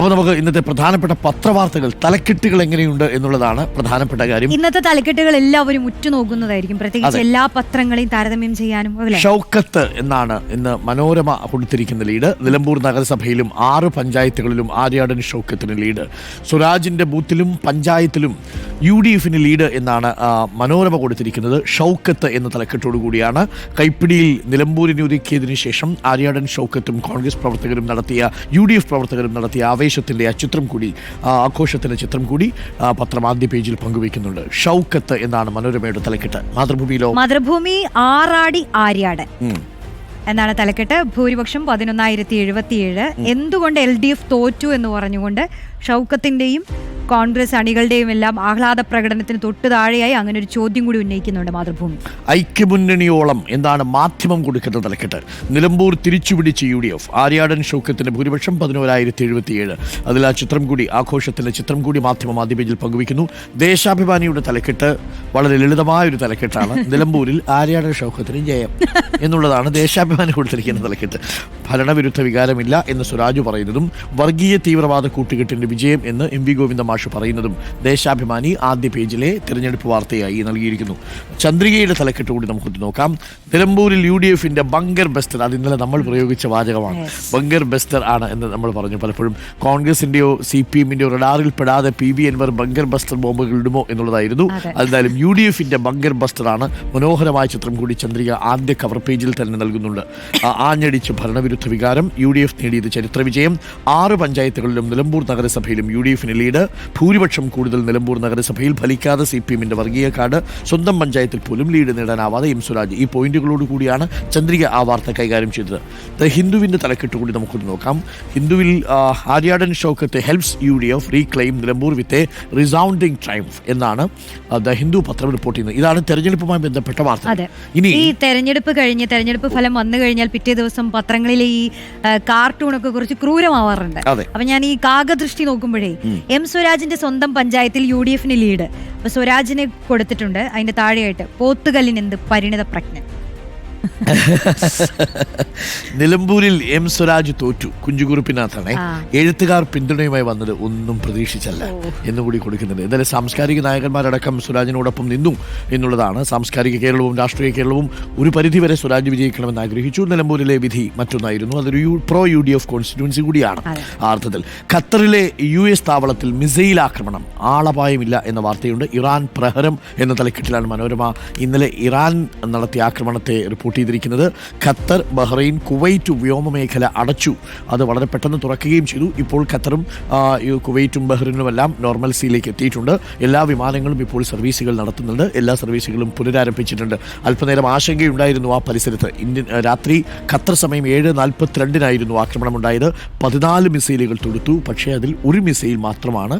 അപ്പോൾ നമുക്ക് ഇന്നത്തെ പ്രധാനപ്പെട്ട പത്രവാർത്തകൾ തലക്കെട്ടുകൾ എങ്ങനെയുണ്ട് എന്നുള്ളതാണ് പ്രധാനപ്പെട്ട കാര്യം. ഇന്നത്തെ തലക്കെട്ടുകൾ എല്ലാവരും ഉറ്റുനോക്കുന്നതായിരിക്കും. പ്രത്യേകിച്ച് എല്ലാ പത്രങ്ങളെയും താരതമ്യം ചെയ്യാനും ഷൗക്കത്ത് എന്നാണ് ഇന്ന് മനോരമ കൊടുത്തിരിക്കുന്ന ലീഡ്. നിലമ്പൂർ നഗരസഭയിലും ആറ് പഞ്ചായത്തുകളിലും ആര്യാടൻ ഷൗക്കത്തിന് ലീഡ്. സ്വരാജിന്റെ ബൂത്തിലും പഞ്ചായത്തിലും യു ഡി എഫിന് ലീഡ് എന്നാണ് മനോരമ കൊടുത്തിരിക്കുന്നത്. ഷൗക്കത്ത് എന്ന തലക്കെട്ടോടു കൂടിയാണ് കൈപ്പിടിയിൽ നിലമ്പൂരിനെ ഒരുക്കിയതിനു ശേഷം ആര്യാടൻ ഷൗക്കത്തും കോൺഗ്രസ് പ്രവർത്തകരും നടത്തിയ യു ഡി എഫ് പ്രവർത്തകരും നടത്തിയ ആവേശത്തിന്റെ ആ ചിത്രം കൂടി ആ ആഘോഷത്തിന്റെ ചിത്രം കൂടി ആ, പത്രം ആദ്യ പേജിൽ പങ്കുവയ്ക്കുന്നുണ്ട്. ഷൗക്കത്ത് എന്നാണ് മനോരമയുടെ തലക്കെട്ട്. മാതൃഭൂമിയിലോ? മാതൃഭൂമി ആറാടി ആര്യാടൻ എന്നാണ് തലക്കെട്ട്. ഭൂരിപക്ഷം പതിനൊന്നായിരത്തി എഴുപത്തിയേഴ്. എന്തുകൊണ്ട് എൽ ഡി എഫ് തോറ്റു എന്ന് പറഞ്ഞുകൊണ്ട് ഷൗക്കത്തിന്റെയും കോൺഗ്രസ് അണികളുടെയും എല്ലാം ആഹ്ലാദ പ്രകടനത്തിന് തൊട്ട് താഴെയായി അങ്ങനെ ഒരു ചോദ്യം കൂടി ഉന്നയിക്കുന്നുണ്ട് മാതൃഭൂമി. ഐക്യമുന്നണിയോളം എന്താണ് മാധ്യമം കൊടുക്കുന്ന തലക്കെട്ട്. നിലമ്പൂർ തിരിച്ചുപിടിച്ച് യു ഡി എഫ്. ആര്യാടൻ ഷൗക്കത്തിന്റെ ഭൂരിപക്ഷം പതിനോരായിരത്തി എഴുപത്തിയേഴ് അതിൽ ആ ചിത്രം കൂടി ആഘോഷത്തിലെ ചിത്രം കൂടി മാധ്യമ ആദ്യ പേജിൽ പങ്കുവയ്ക്കുന്നു. ദേശാഭിമാനിയുടെ തലക്കെട്ട് വളരെ ലളിതമായ ഒരു തലക്കെട്ടാണ്. നിലമ്പൂരിൽ ആര്യാടൻ ഷൗക്കത്തിന് ജയം എന്നുള്ളതാണ് ദേശാഭിമാനി കൊടുത്തിരിക്കുന്ന തലക്കെട്ട്. ഭരണവിരുദ്ധ വികാരമില്ല എന്ന് സ്വരാജ് പറയുന്നതും വർഗീയ തീവ്രവാദ കൂട്ടുകെട്ടിന്റെ വിജയം എന്ന് എം വി ഗോവിന്ദ മാഷ് പറയുന്നതും ദേശാഭിമാനി ആദ്യ പേജിലെ തിരഞ്ഞെടുപ്പ് വാർത്തയായി നൽകിയിരിക്കുന്നു. ചന്ദ്രികയുടെ തലക്കെട്ട് കൂടി നമുക്ക് നോക്കാം. നിലമ്പൂരിൽ യു ഡി എഫിന്റെ ബങ്കർ ബസ്റ്റർ അത് ഇന്നലെ നമ്മൾ പ്രയോഗിച്ച വാചകമാണ്. ബങ്കർ ബസ്റ്റർ ആണ് എന്ന് നമ്മൾ പറഞ്ഞു പലപ്പോഴും. കോൺഗ്രസിന്റെയോ സി പി എമ്മിന്റെയോ റഡാറിൽ പെടാതെ P B Anvar bunker buster ബോംബുകൾ ഇടുമോ എന്നുള്ളതായിരുന്നു. അതായാലും എന്തായാലും യു ഡി എഫിന്റെ ബങ്കർ ബസ്റ്റർ ആണ്. മനോഹരമായ ചിത്രം കൂടി ചന്ദ്രിക ആദ്യ കവർ പേജിൽ തന്നെ നൽകുന്നുണ്ട്. ആഞ്ഞടിച്ച് ഭരണവിരുദ്ധ വികാരം യു ഡി എഫ് നേടിയത് ചരിത്ര വിജയം. ആറ് പഞ്ചായത്തുകളിലും നിലമ്പൂർ നഗരസഭയിലും യു ഡി എഫിന് ലീഡ്. ഭൂരിപക്ഷം കൂടുതൽ നിലമ്പൂർ നഗരസഭയിൽ ഫലിക്കാതെ സി പി എമ്മിന്റെ വർഗീയ കാർഡ് സ്വന്തം പഞ്ചായത്തിൽ പോലും ലീഡ് നേടാനാവാതെ എം സ്വരാജ് ഈ പോയിന്റുകളോട് കൂടിയാണ് ചന്ദ്രിക ആ വാർത്ത കൈകാര്യം ചെയ്തത്. ദ ഹിന്ദുവിന്റെ തലക്കെട്ട് കൂടി നമുക്കൊന്ന് നോക്കാം. ഹിന്ദുവിൽ Aryadan Shoukath helps U D F reclaim Nilambur with a resounding triumph എന്നാണ് ദ ഹിന്ദു പത്രം റിപ്പോർട്ട് ചെയ്യുന്നത്. ഇതാണ് തെരഞ്ഞെടുപ്പുമായി ബന്ധപ്പെട്ട വാർത്ത. ഇനി ഈ തെരഞ്ഞെടുപ്പ് കഴിഞ്ഞ് തെരഞ്ഞെടുപ്പ് ഫലം വന്നു കഴിഞ്ഞാൽ പിറ്റേ ദിവസം പത്രങ്ങളിലെ ഈ കാർട്ടൂണൊക്കെ കുറച്ച് ക്രൂരമാവാറുണ്ട്. അപ്പൊ ഞാൻ ഈ കാകദൃഷ്ടി നോക്കുമ്പോഴേ എം സ്വരാജിന്റെ സ്വന്തം പഞ്ചായത്തിൽ യു ഡി എഫിന് ലീഡ്. അപ്പൊ സ്വരാജിനെ കൊടുത്തിട്ടുണ്ട്. അതിന്റെ താഴെയായിട്ട് പോത്തുകല്ലിന് എന്ത് പരിണിത പ്രജ്ഞ നിലമ്പൂരിൽ എം സ്വരാജ് തോറ്റു. കുഞ്ചുകുറുപ്പിനകത്താണ് ആ. എഴുത്തുകാർ പിന്തുണയുമായി വന്നത് ഒന്നും പ്രതീക്ഷിച്ചല്ല എന്നുകൂടി കൊടുക്കുന്നുണ്ട്. ഇന്നലെ സാംസ്കാരിക നായകന്മാരടക്കം സ്വരാജിനോടൊപ്പം നിന്നു എന്നുള്ളതാണ്. സാംസ്കാരിക കേരളവും രാഷ്ട്രീയ കേരളവും ഒരു പരിധിവരെ സ്വരാജ് വിജയിക്കണമെന്ന് ആഗ്രഹിച്ചു. നിലമ്പൂരിലെ വിധി മറ്റൊന്നായിരുന്നു. അതൊരു U pro U D F constituency കൂടിയാണ്. അർത്ഥത്തിൽ ഖത്തറിലെ യു എസ് താവളത്തിൽ മിസൈൽ ആക്രമണം ആളപായമില്ല എന്ന വാർത്തയുണ്ട്. ഇറാൻ പ്രഹരം എന്ന തലക്കെട്ടിലാണ് മനോരമ ഇന്നലെ ഇറാൻ നടത്തിയ ആക്രമണത്തെ റിപ്പോർട്ട് ചെയ്തിരിക്കുന്നത് ഖത്തർ ബഹ്റൈൻ കുവൈറ്റ് വ്യോമമേഖല അടച്ചു. അത് വളരെ പെട്ടെന്ന് തുറക്കുകയും ചെയ്തു. ഇപ്പോൾ ഖത്തറും കുവൈറ്റും ബഹ്റിനുമെല്ലാം നോർമൽസിയിലേക്ക് എത്തിയിട്ടുണ്ട്. എല്ലാ വിമാനങ്ങളും ഇപ്പോൾ സർവീസുകൾ നടത്തുന്നുണ്ട്. എല്ലാ സർവീസുകളും പുനരാരംഭിച്ചിട്ടുണ്ട്. അല്പനേരം ആശങ്കയുണ്ടായിരുന്നു ആ പരിസരത്ത്. ഇന്ത്യൻ രാത്രി ഖത്തർ സമയം ഏഴ് നാൽപ്പത്തിരണ്ടിനായിരുന്നു ആക്രമണമുണ്ടായത്. പതിനാല് മിസൈലുകൾ തൊടുത്തു. പക്ഷേ അതിൽ ഒരു മിസൈൽ മാത്രമാണ്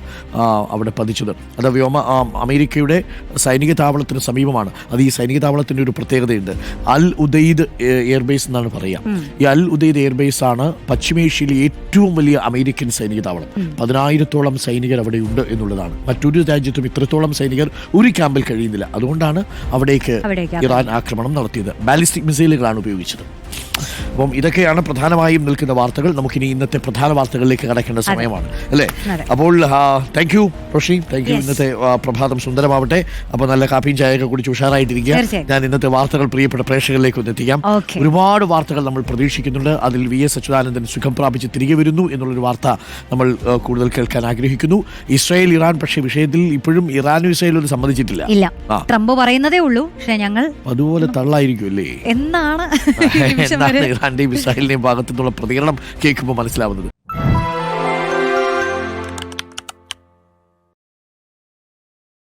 അവിടെ പതിച്ചത്. അത് വ്യോമ അമേരിക്കയുടെ സൈനിക താവളത്തിന് സമീപമാണ്. അത് ഈ സൈനിക താവളത്തിന്റെ ഒരു പ്രത്യേകതയുണ്ട്. അൽ ഉദയ്ദ് എയർബേസ് എന്നാണ് പറയാം ഈ അൽ ഉദയ്ദ് എയർബേസ് ആണ് പശ്ചിമേഷ്യയിലെ ഏറ്റവും വലിയ അമേരിക്കൻ സൈനിക താവളം. പതിനായിരത്തോളം സൈനികർ അവിടെ ഉണ്ട് എന്നുള്ളതാണ്. മറ്റൊരു രാജ്യത്തും ഇത്രത്തോളം സൈനികർ ഒരു ക്യാമ്പിൽ കഴിയുന്നില്ല. അതുകൊണ്ടാണ് അവിടേക്ക് അവിടേക്ക് ഇറാൻ ആക്രമണം നടത്തിയത്. ബാലിസ്റ്റിക് മിസൈലുകളാണ് ഉപയോഗിച്ചത്. അപ്പം ഇതൊക്കെയാണ് പ്രധാനമായും നിൽക്കുന്ന വാർത്തകൾ. നമുക്കിനി ഇന്നത്തെ പ്രധാന വാർത്തകളിലേക്ക് കടക്കേണ്ട സമയമാണ് അല്ലേ? അപ്പോൾ thank you Roshi. Thank you ഇന്നത്തെ പ്രഭാതം സുന്ദരമാവട്ടെ. അപ്പോൾ നല്ല കാപ്പിയും ചായയൊക്കെ കുടിച്ച് ഉഷാറായിട്ടിരിക്കുക. ഞാൻ ഇന്നത്തെ വാർത്തകൾ പ്രിയപ്പെട്ട പ്രേക്ഷകരിലേക്ക് ഒന്ന് എത്തിക്കാം. ഒരുപാട് വാർത്തകൾ നമ്മൾ പ്രതീക്ഷിക്കുന്നുണ്ട്. അതിൽ വി എസ് അച്യുതാനന്ദൻ സുഖം പ്രാപിച്ച് തിരികെ വരുന്നു എന്നുള്ളൊരു വാർത്ത നമ്മൾ കൂടുതൽ കേൾക്കാൻ ആഗ്രഹിക്കുന്നു. ഇസ്രായേൽ ഇറാൻ പക്ഷേ വിഷയത്തിൽ ഇപ്പോഴും ഇറാനും ഇസ്രായേലും സമ്മതിച്ചിട്ടില്ല. ഇല്ല. ട്രംപ് പറയുന്നതേ ഉള്ളൂ. പക്ഷേ ഞങ്ങൾ അതുപോലെ തള്ളായിരിക്കും അല്ലേ എന്നാണ് എന്നാണ് ഇസ്രായേലിന്റെയും ഭാഗത്തു നിന്നുള്ള പ്രതികരണം കേൾക്കുമ്പോൾ മനസ്സിലാവുന്നത്.